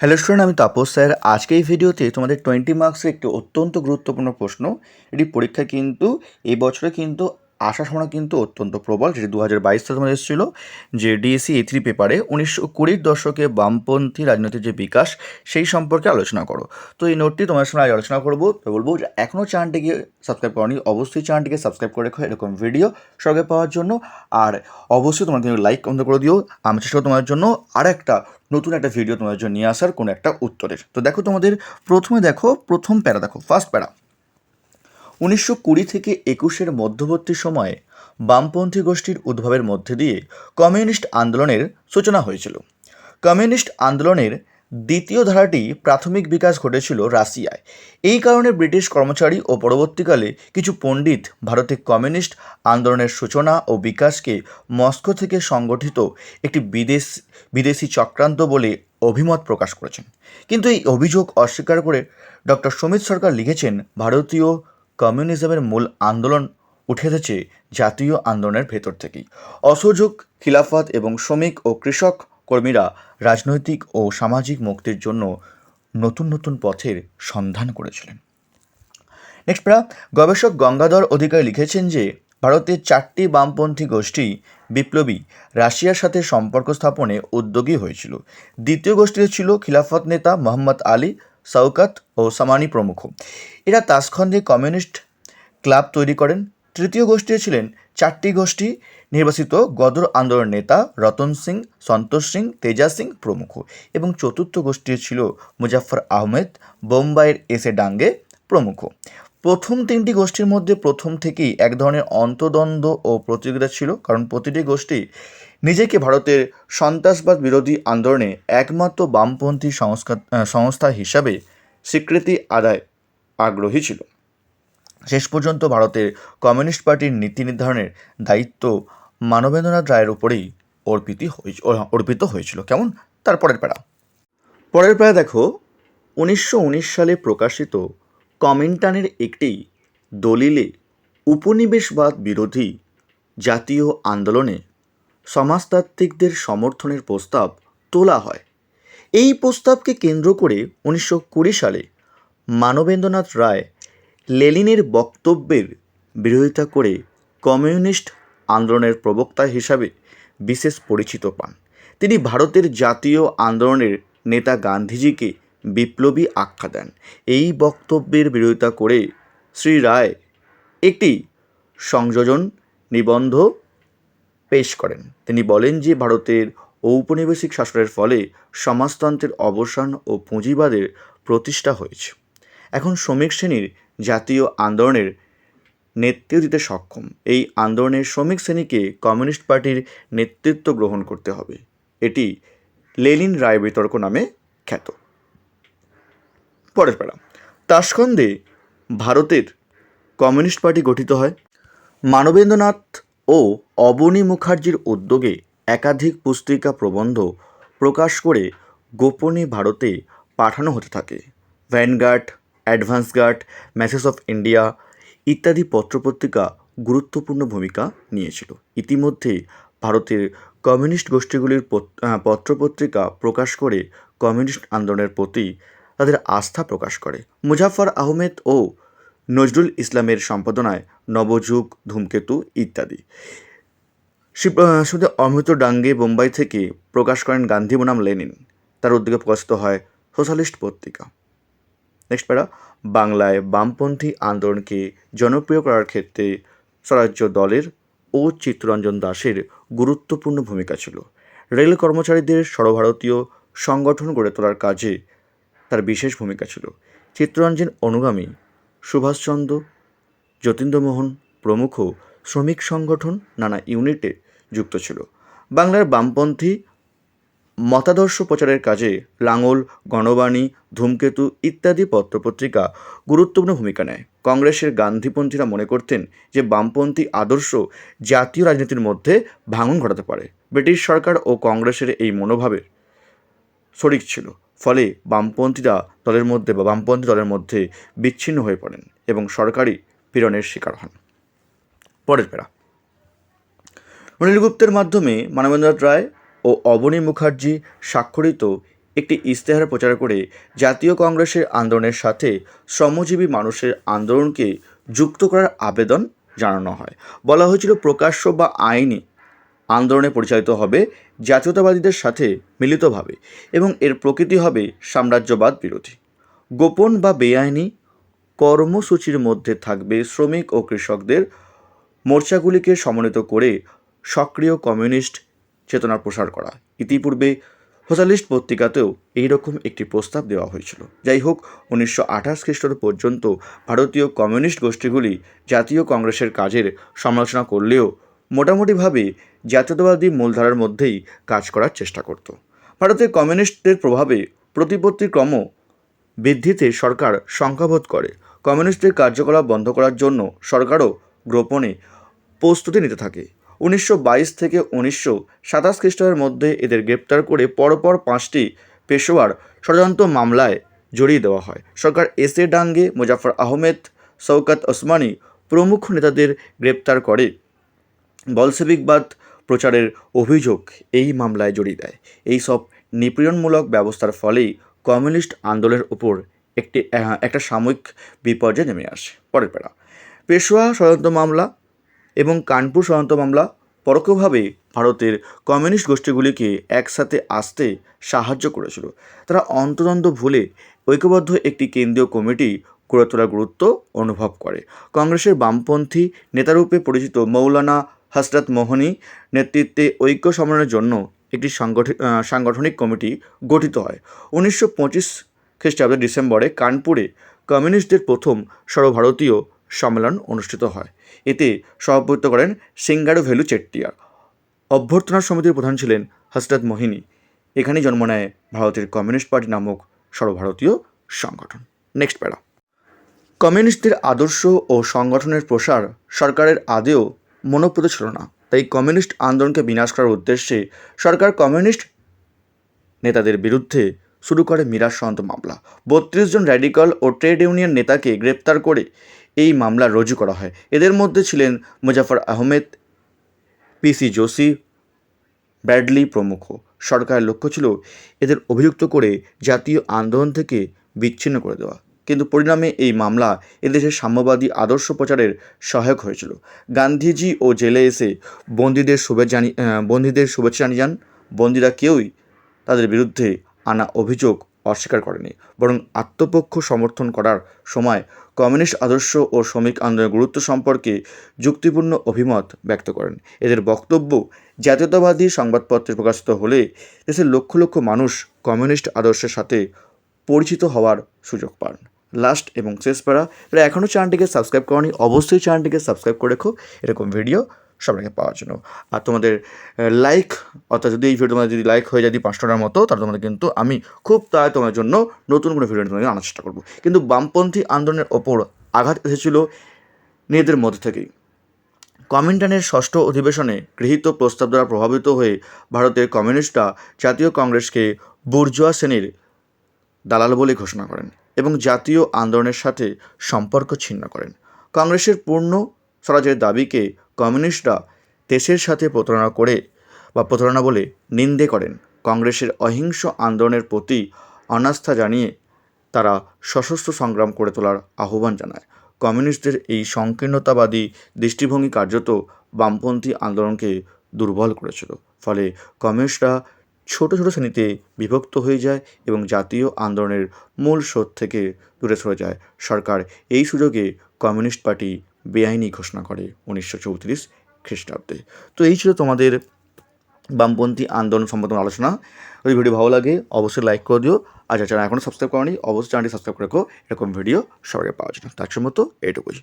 Hello student আমি Tapas sir. আজকে এই ভিডিওতে তোমাদের টোয়েন্টি মার্কসের একটি অত্যন্ত গুরুত্বপূর্ণ প্রশ্ন। এটি পরীক্ষা কিন্তু, এই বছরে কিন্তু আসার সময় কিন্তু অত্যন্ত প্রবল, যেটি দু হাজার বাইশ সালে তোমাদের এসেছিল, যে ডিএসসি এ থ্রি পেপারে উনিশশো কুড়ির দশকে বামপন্থী রাজনীতির যে বিকাশ, সেই সম্পর্কে আলোচনা করো। তো এই নোটটি তোমার সঙ্গে আজ আলোচনা করব। তো বলব যে এখনও চ্যানেলটিকে সাবস্ক্রাইব করনি, অবশ্যই চ্যানেলটিকে সাবস্ক্রাইব করে রেখো এরকম ভিডিও সঙ্গে পাওয়ার জন্য। আর অবশ্যই তোমার কিন্তু লাইক কমেন্ট করে দিও। আমি চেষ্টা তোমার জন্য আর একটা নতুন একটা ভিডিও তোমার জন্য নিয়ে আসার, কোনো একটা উত্তরের। তো দেখো তোমাদের, প্রথমে দেখো, প্রথম প্যারা দেখো ফার্স্ট প্যারা। উনিশশো কুড়ি থেকে একুশের মধ্যবর্তী সময়ে বামপন্থী গোষ্ঠীর উদ্ভবের মধ্যে দিয়ে কমিউনিস্ট আন্দোলনের সূচনা হয়েছিল। কমিউনিস্ট আন্দোলনের দ্বিতীয় ধারাটি প্রাথমিক বিকাশ ঘটেছিল রাশিয়ায়। এই কারণে ব্রিটিশ কর্মচারী ও পরবর্তীকালে কিছু পণ্ডিত ভারতে কমিউনিস্ট আন্দোলনের সূচনা ও বিকাশকে মস্কো থেকে সংগঠিত একটি বিদেশ, বিদেশি চক্রান্ত বলে অভিমত প্রকাশ করেছেন। কিন্তু এই অভিযোগ অস্বীকার করে ডক্টর সমিত সরকার লিখেছেন, ভারতীয় কমিউনিজমের মূল আন্দোলন উঠে এসেছে জাতীয় আন্দোলনের ভেতর থেকেই। অসহযোগ, খিলাফত এবং শ্রমিক ও কৃষক কর্মীরা রাজনৈতিক ও সামাজিক মুক্তির জন্য নতুন নতুন পথের সন্ধান করেছিলেন। নেক্সট প্রা গবেষক গঙ্গাধর অধিকারী লিখেছেন যে ভারতের চারটি বামপন্থী গোষ্ঠী বিপ্লবী রাশিয়ার সাথে সম্পর্ক স্থাপনে উদ্যোগী হয়েছিল। দ্বিতীয় গোষ্ঠীতে ছিল খিলাফত নেতা মোহাম্মদ আলী সৌকাত ও সামানি প্রমুখ। এরা তাসখন্দে কমিউনিস্ট ক্লাব তৈরি করেন। তৃতীয় গোষ্ঠী ছিলেন চারটি গোষ্ঠী। নির্বাচিত গদর আন্দোলন নেতা রতন সিং, সন্তোষ সিং, তেজা সিং প্রমুখ। এবং চতুর্থ গোষ্ঠী ছিল মুজাফর আহমেদ, বোম্বাইয়ের এসে ডাঙ্গে প্রমুখ। প্রথম তিনটি গোষ্ঠীর মধ্যে প্রথম থেকেই এক ধরনের অন্তদ্বন্দ্ব ও প্রতিযোগিতা ছিল। কারণ প্রতিটি গোষ্ঠী নিজেকে ভারতের সন্ত্রাসবাদ বিরোধী আন্দোলনে একমাত্র বামপন্থী সংস্কার সংস্থা হিসাবে স্বীকৃতি আদায় আগ্রহী ছিল। শেষ পর্যন্ত ভারতের কমিউনিস্ট পার্টির নীতি নির্ধারণের দায়িত্ব মানবেন্দ্রনাথ রায়ের উপরেই অর্পিত অর্পিত হয়েছিল। কেমন? তার পরের প্যারা। পরের প্যারা দেখো, উনিশশো উনিশ সালে প্রকাশিত কমিন্টানের একটি দলিলে উপনিবেশবাদ বিরোধী জাতীয় আন্দোলনে সমাজতাত্ত্বিকদের সমর্থনের প্রস্তাব তোলা হয়। এই প্রস্তাবকে কেন্দ্র করে উনিশশো কুড়ি সালে মানবেন্দ্রনাথ রায় লেলিনের বক্তব্যের বিরোধিতা করে কমিউনিস্ট আন্দোলনের প্রবক্তা হিসাবে বিশেষ পরিচিত পান। তিনি ভারতের জাতীয় আন্দোলনের নেতা গান্ধীজিকে বিপ্লবী আখ্যা দেন। এই বক্তব্যের বিরোধিতা করে শ্রী রায় একটি সংযোজন নিবন্ধ পেশ করেন। তিনি বলেন যে, ভারতের ঔপনিবেশিক শাসনের ফলে সমাজতন্ত্রের অবসান ও পুঁজিবাদের প্রতিষ্ঠা হয়েছে। এখন শ্রমিক শ্রেণির জাতীয় আন্দোলনের নেতৃত্ব দিতে সক্ষম। এই আন্দোলনের শ্রমিক শ্রেণীকে কমিউনিস্ট পার্টির নেতৃত্ব গ্রহণ করতে হবে। এটি লেনিন রায় বিতর্ক নামে খ্যাত। পরের পাড়া। তাসকন্দে ভারতের কমিউনিস্ট পার্টি গঠিত হয়। মানবেন্দ্রনাথ ও অবনী মুখার্জির উদ্যোগে একাধিক পুস্তিকা প্রবন্ধ প্রকাশ করে গোপনে ভারতে পাঠানো হতে থাকে। Vanguard advance guard message of India ইত্যাদি পত্রপত্রিকা গুরুত্বপূর্ণ ভূমিকা নিয়েছিল। ইতিমধ্যে ভারতের কমিউনিস্ট গোষ্ঠীগুলির পত্রপত্রিকা প্রকাশ করে কমিউনিস্ট আন্দোলনের প্রতি তাদের আস্থা প্রকাশ করে। মুজাফর আহমেদ ও নজরুল ইসলামের সম্পাদনায় নবযুগ, ধূমকেতু ইত্যাদি। শুধু অমৃত ডাঙ্গে বোম্বাই থেকে প্রকাশ করেন গান্ধী বনাম লেনিন। তার উদ্যোগে প্রকাশিত হয় সোশ্যালিস্ট পত্রিকা। নেক্সট প্যারা বাংলায় বামপন্থী আন্দোলনকে জনপ্রিয় করার ক্ষেত্রে স্বরাজ্য দলের ও চিত্তরঞ্জন দাসের গুরুত্বপূর্ণ ভূমিকা ছিল। রেল কর্মচারীদের সর্বভারতীয় সংগঠন গড়ে তোলার কাজে তার বিশেষ ভূমিকা ছিল। চিত্তরঞ্জন অনুগামী সুভাষচন্দ্র, যতীন্দ্রমোহন প্রমুখ শ্রমিক সংগঠন নানা ইউনিটে যুক্ত ছিল। বাংলার বামপন্থী মতাদর্শ প্রচারের কাজে লাঙল, গণবাণী, ধূমকেতু ইত্যাদি পত্রপত্রিকা গুরুত্বপূর্ণ ভূমিকা নেয়। কংগ্রেসের গান্ধীপন্থীরা মনে করতেন যে বামপন্থী আদর্শ জাতীয় রাজনীতির মধ্যে ভাঙন ঘটাতে পারে। ব্রিটিশ সরকার ও কংগ্রেসের এই মনোভাবের শরিক ছিল। ফলে বামপন্থীরা দলের মধ্যে বা বামপন্থী দলের মধ্যে বিচ্ছিন্ন হয়ে পড়েন এবং সরকারি পীড়নের শিকার হন। পরের পেরা অনিল গুপ্তের মাধ্যমে মানবেন্দ্রনাথ রায় ও অবনী মুখার্জি স্বাক্ষরিত একটি ইশতেহার প্রচার করে জাতীয় কংগ্রেসের আন্দোলনের সাথে শ্রমজীবী মানুষের আন্দোলনকে যুক্ত করার আবেদন জানানো হয়। বলা হয়েছিল প্রকাশ্য বা আইনি আন্দোলনে পরিচালিত হবে জাতীয়তাবাদীদের সাথে মিলিতভাবে এবং এর প্রকৃতি হবে সাম্রাজ্যবাদ বিরোধী। গোপন বা বেআইনি কর্মসূচির মধ্যে থাকবে শ্রমিক ও কৃষকদের মোর্চাগুলিকে সমন্বিত করে সক্রিয় কমিউনিস্ট চেতনার প্রসার করা। ইতিপূর্বে সোশ্যালিস্ট পত্রিকাতেও এইরকম একটি প্রস্তাব দেওয়া হয়েছিল। যাই হোক, উনিশশো আঠাশ খ্রিস্টাব্দ পর্যন্ত ভারতীয় কমিউনিস্ট গোষ্ঠীগুলি জাতীয় কংগ্রেসের কাজের সমালোচনা করলেও মোটামুটিভাবে জাতীয়তাবাদী মূলধারার মধ্যেই কাজ করার চেষ্টা করত। ভারতে কমিউনিস্টদের প্রভাবে প্রতিপত্তি ক্রম বৃদ্ধিতে সরকার সংখ্যাবোধ করে। কমিউনিস্টদের কার্যকলাপ বন্ধ করার জন্য সরকারও গোপনে প্রস্তুতি নিতে থাকে। উনিশশো বাইশ থেকে উনিশশো সাতাশ খ্রিস্টাব্দের মধ্যে এদের গ্রেপ্তার করে পরপর পাঁচটি পেশোয়ার ষড়যন্ত্র মামলায় জড়িয়ে দেওয়া হয়। সরকার এস এ ডাঙ্গে, মুজাফর আহমেদ, শওকত ওসমানী প্রমুখ নেতাদের গ্রেপ্তার করে বলসেবিকবাদ প্রচারের অভিযোগ এই মামলায় জড়িয়ে দেয়। এই সব নিপীড়নমূলক ব্যবস্থার ফলেই কমিউনিস্ট আন্দোলনের উপর একটি একটা সাময়িক বিপর্যয় নেমে আসে। পরের পেড়া পেশোয়া ষড়যন্ত্র মামলা এবং কানপুর ষড়যন্ত্র মামলা পরোক্ষভাবে ভারতের কমিউনিস্ট গোষ্ঠীগুলিকে একসাথে আসতে সাহায্য করেছিল। তারা অন্তদ্বন্দ্ব ভুলে ঐক্যবদ্ধ একটি কেন্দ্রীয় কমিটি গড়ে তোলার গুরুত্ব অনুভব করে। কংগ্রেসের বামপন্থী নেতারূপে পরিচিত মৌলানা হসরত মোহনী নেতৃত্বে ঐক্য সমন্বয়ের জন্য একটি সাংগঠনিক কমিটি গঠিত হয়। উনিশশো পঁচিশ খ্রিস্টাব্দের ডিসেম্বরে কানপুরে কমিউনিস্টদের প্রথম সর্বভারতীয় সম্মেলন অনুষ্ঠিত হয়। এতে সভাপতিত্ব করেন সিঙ্গারু ভেলু চেট্টিয়ার। অভ্যর্থনা সমিতির প্রধান ছিলেন হসরত মোহিনী। এখানেই জন্ম নেয় ভারতের কমিউনিস্ট পার্টি নামক সর্বভারতীয় সংগঠন। নেক্সট প্যারা। কমিউনিস্টদের আদর্শ ও সংগঠনের প্রসার সরকারের আদেও মনোপ্রত ছিল না। তাই কমিউনিস্ট আন্দোলনকে বিনাশ করার উদ্দেশ্যে সরকার কমিউনিস্ট নেতাদের বিরুদ্ধে শুরু করে মিরাজ সন্ত মামলা। বত্রিশ জন র্যাডিকাল ও ট্রেড ইউনিয়ন নেতাকে গ্রেপ্তার করে এই মামলা রুজু করা হয়। এদের মধ্যে ছিলেন Muzaffar Ahmed P C Joshi Bradley প্রমুখ। সরকারের লক্ষ্য ছিল এদের অভিযুক্ত করে জাতীয় আন্দোলন থেকে বিচ্ছিন্ন করে দেওয়া। কিন্তু পরিণামে এই মামলা এদেশের সাম্যবাদী আদর্শ প্রচারের সহায়ক হয়েছিল। গান্ধীজি ও জেলে এসে বন্দীদের শুভেচ্ছা জানি বন্দীদের শুভেচ্ছা জানিয়ে যান বন্দীরা কেউই তাদের বিরুদ্ধে আনা অভিযোগ অস্বীকার করেনি। বরং আত্মপক্ষ সমর্থন করার সময় কমিউনিস্ট আদর্শ ও শ্রমিক আন্দোলনের গুরুত্ব সম্পর্কে যুক্তিপূর্ণ অভিমত ব্যক্ত করেন। এদের বক্তব্য জাতীয়তাবাদী সংবাদপত্রে প্রকাশিত হলে দেশের লক্ষ লক্ষ মানুষ কমিউনিস্ট আদর্শের সাথে পরিচিত হওয়ার সুযোগ পান। লাস্ট এবং শেষ পারা এটা এখনও চ্যানেলটিকে সাবস্ক্রাইব করনি, অবশ্যই চ্যানেলটিকে সাবস্ক্রাইব করে রেখো। এরকম ভিডিও সবাইকে পাওয়ার জন্য। আর তোমাদের লাইক অর্থাৎ যদি এই ভিডিও তোমাদের যদি লাইক হয়ে যায় যদি পাঁচটার মতো, তাহলে তোমাদের কিন্তু আমি খুব তাড়াতাড়ি তোমার জন্য নতুন কোনো ভিডিও তোমাদের আনার চেষ্টা করব। কিন্তু বামপন্থী আন্দোলনের ওপর আঘাত এসেছিল নিজেদের মধ্যে থেকেই। কমিন্টানের ষষ্ঠ অধিবেশনে গৃহীত প্রস্তাব দ্বারা প্রভাবিত হয়ে ভারতের কমিউনিস্টরা জাতীয় কংগ্রেসকে বুর্জোয়া শ্রেণির দালাল বলে ঘোষণা করেন। এবং জাতীয় আন্দোলনের সাথে সম্পর্ক ছিন্ন করেন। কংগ্রেসের পূর্ণ স্বরাজের দাবিকে কমিউনিস্টরা দেশের সাথে প্রতারণা করে বা প্রতারণা বলে নিন্দে করেন। কংগ্রেসের অহিংস আন্দোলনের প্রতি অনাস্থা জানিয়ে তারা সশস্ত্র সংগ্রাম করে তোলার আহ্বান জানায়। কমিউনিস্টদের এই সংকীর্ণতাবাদী দৃষ্টিভঙ্গি কার্যত বামপন্থী আন্দোলনকে দুর্বল করেছিল। ফলে কমিউনিস্টরা ছোট ছোট শ্রেণীতে বিভক্ত হয়ে যায় এবং জাতীয় আন্দোলনের মূল স্রোত থেকে দূরে সরে যায়। সরকার এই সুযোগে কমিউনিস্ট পার্টি বেআইনি ঘোষণা করে উনিশশো চৌত্রিশ খ্রিস্টাব্দে। তো এই ছিল তোমাদের বামপন্থী আন্দোলন সম্বন্ধে আলোচনা। যদি ভিডিও ভালো লাগে, অবশ্যই লাইক করে দিও। আর যারা এখনও সাবস্ক্রাইব করনি, অবশ্যই চ্যানেলটি সাবস্ক্রাইব করে রেখো। এরকম ভিডিও সবাইকে পাওয়ার জন্য। তার মতো এইটুকুই।